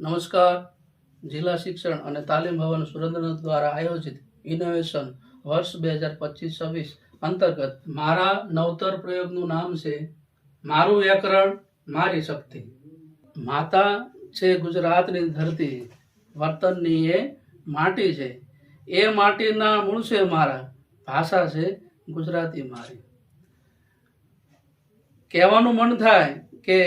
નમસ્કાર. જિલ્લા શિક્ષણ અને તાલીમ ભવન સુરેન્દ્રનગર દ્વારા આયોજિત ઇનોવેશન વર્ષ બે હજાર પચીસ છવ્વીસ અંતર્ગત મારા નવતર પ્રયોગનું નામ છે, મારું વ્યાકરણ, મારી શક્તિ. માતા છે ગુજરાતની ધરતી, વર્તનની એ માટી છે. એ માટીના મૂળ છે મારા, ભાષા છે ગુજરાતી મારી. કહેવાનું મન થાય કે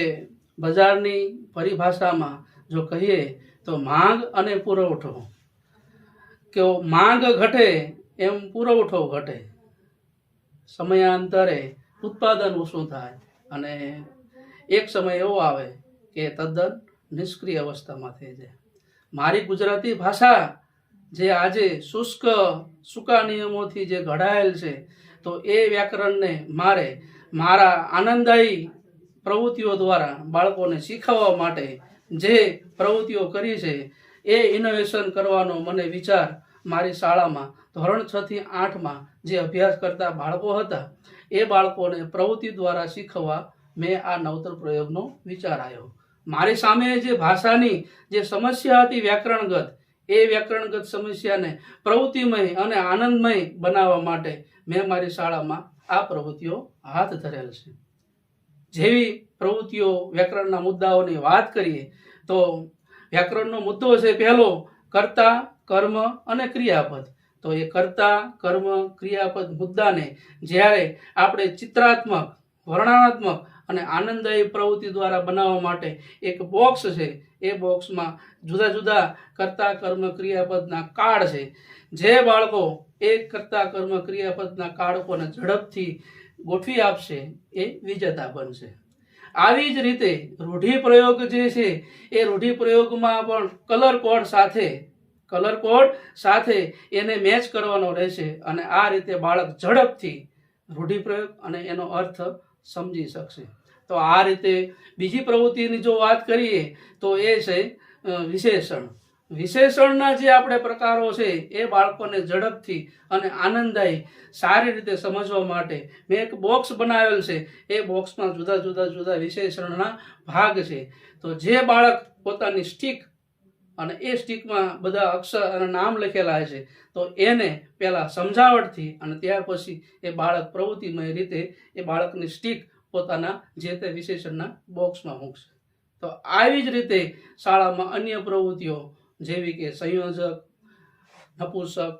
બજારની પરિભાષામાં જો કહીએ તો માંગ અને પુરવઠો. કે માંગ ઘટે એમ પુરવઠો ઘટે. સમયાંતરે ઉત્પાદન ઓછું થાય અને એક સમય એવો આવે કે તદ્દન નિષ્ક્રિય અવસ્થામાં થઈ જાય. મારી ગુજરાતી ભાષા જે આજે શુષ્ક સૂકા નિયમોથી જે ઘડાયેલ છે, તો એ વ્યાકરણને મારે મારા આનંદદાયી પ્રવૃત્તિઓ દ્વારા બાળકોને શીખવવા માટે જે પ્રવૃત્તિઓ કરી છે, એ ઇનોવેશન કરવાનો મને વિચાર મારી શાળામાં ધોરણ છ થી આઠમાં જે અભ્યાસ કરતા બાળકો હતા, એ બાળકોને પ્રવૃત્તિ દ્વારા શીખવવા મેં આ નવતર પ્રયોગનો વિચાર આવ્યો મારી સામે જે ભાષાની જે સમસ્યા હતી વ્યાકરણગત, એ વ્યાકરણગત સમસ્યાને પ્રવૃત્તિમય અને આનંદમય બનાવવા માટે મેં મારી શાળામાં આ પ્રવૃત્તિઓ હાથ ધરેલ છે. જેવી પ્રવૃત્તિઓ વ્યાકરણના મુદ્દાઓની વાત કરીએ, તો વ્યાકરણનો મુદ્દો છે પહેલો, કર્તા, કર્મ અને ક્રિયાપદ. તો એ કર્તા, કર્મ, ક્રિયાપદ મુદ્દાને જ્યારે આપણે ચિત્રાત્મક, વર્ણનાત્મક અને આનંદદાયી પ્રવૃત્તિ દ્વારા બનાવવા માટે એક બોક્સ છે, એ બોક્સમાં જુદા જુદા કર્તા, કર્મ, ક્રિયાપદના કાર્ડ છે. જે બાળકો એ કર્તા, કર્મ, ક્રિયાપદના કાર્ડકોને ઝડપથી ગોઠવી આપશે એ વિજેતા બનશે. આવી જ રીતે રૂઢિપ્રયોગ જે છે, એ રૂઢિપ્રયોગમાં પણ કલર કોડ સાથે કલર કોડ સાથે એને મેચ કરવાનો રહેશે અને આ રીતે બાળક ઝડપથી રૂઢિપ્રયોગ અને એનો અર્થ સમજી શકશે. તો આ રીતે બીજી પ્રવૃત્તિની જો વાત કરીએ, તો એ છે વિશેષણ. વિશેષણના જે આપણે પ્રકારો છે એ બાળકોને ઝડપથી અને આનંદદાયી સારી રીતે સમજવા માટે મેં એક બોક્સ બનાવેલ છે. એ બોક્સમાં જુદા જુદા જુદા વિશેષણના ભાગ છે. તો જે બાળક પોતાની સ્ટીક અને એ સ્ટીકમાં બધા અક્ષર અને નામ લખેલા છે, તો એને પહેલાં સમજાવટથી અને ત્યાર પછી એ બાળક પ્રવૃત્તિમય રીતે એ બાળકની સ્ટીક પોતાના જે તે વિશેષણના બોક્સમાં મૂકશે. તો આવી જ રીતે શાળામાં અન્ય પ્રવૃત્તિઓ જેવી કે સંયોજક, નપુંસક,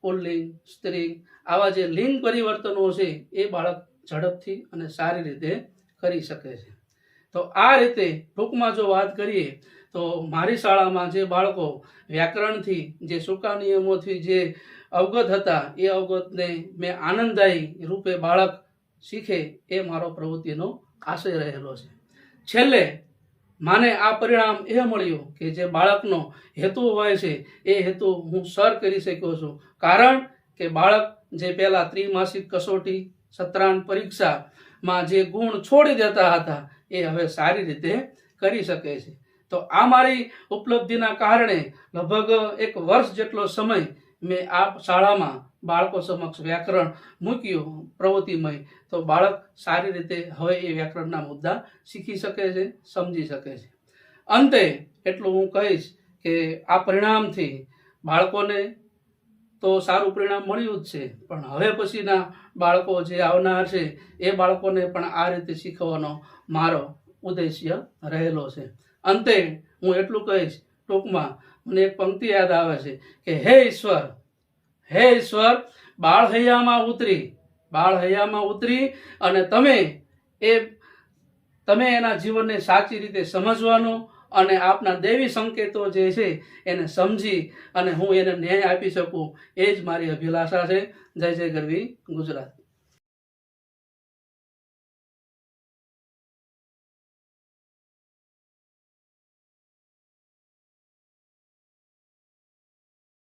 પુલ્લિંગ સ્ત્રી આવા જે લિંગ પરિવર્તનો છે, એ બાળક ઝડપથી અને સારી રીતે કરી શકે છે. તો આ રીતે ટૂંકમાં જો વાત કરીએ, તો મારી શાળામાં જે બાળકો વ્યાકરણથી જે સૂકા નિયમોથી જે અવગત હતા, એ અવગતને મેં આનંદદાયી રૂપે બાળક શીખે એ મારો પ્રવૃત્તિનો આશય રહેલો છે. છેલ્લે મને આ પરિણામ એ મળ્યું કે જે બાળકનો હેતુ હોય છે, એ હેતુ હું સર કરી શક્યો છું. કારણ કે બાળક જે પહેલાં ત્રિમાસિક કસોટી સત્રાંત પરીક્ષામાં જે ગુણ છોડી દેતા હતા, એ હવે સારી રીતે કરી શકે છે. તો આ મારી ઉપલબ્ધિના કારણે લગભગ એક વર્ષ જેટલો સમય મેં આ શાળામાં બાળકો સમક્ષ વ્યાકરણ મૂક્યું પ્રવૃત્તિમય, તો બાળક સારી રીતે હવે એ વ્યાકરણના મુદ્દા શીખી શકે છે, સમજી શકે છે. અંતે એટલું હું કહીશ કે આ પરિણામથી બાળકોને તો સારું પરિણામ મળ્યું જ છે, પણ હવે પછીના બાળકો જે આવનાર છે, એ બાળકોને પણ આ રીતે શીખવવાનો મારો ઉદ્દેશ્ય રહેલો છે. અંતે હું એટલું કહીશ, ટૂંકમાં મને એક પંક્તિ યાદ આવે છે કે, હે ઈશ્વર હે ઈશ્વર બાળ હૈયામાં ઉતરી બાળ હૈયામાં ઉતરી અને તમે એ, તમે એના જીવનને સાચી રીતે સમજવાનો અને આપના દેવી સંકેતો જે છે એને સમજી અને હું એને ન્યાય આપી શકું. એ જ મારી અભિલાષા છે. જય જય ગરવી ગુજરાત.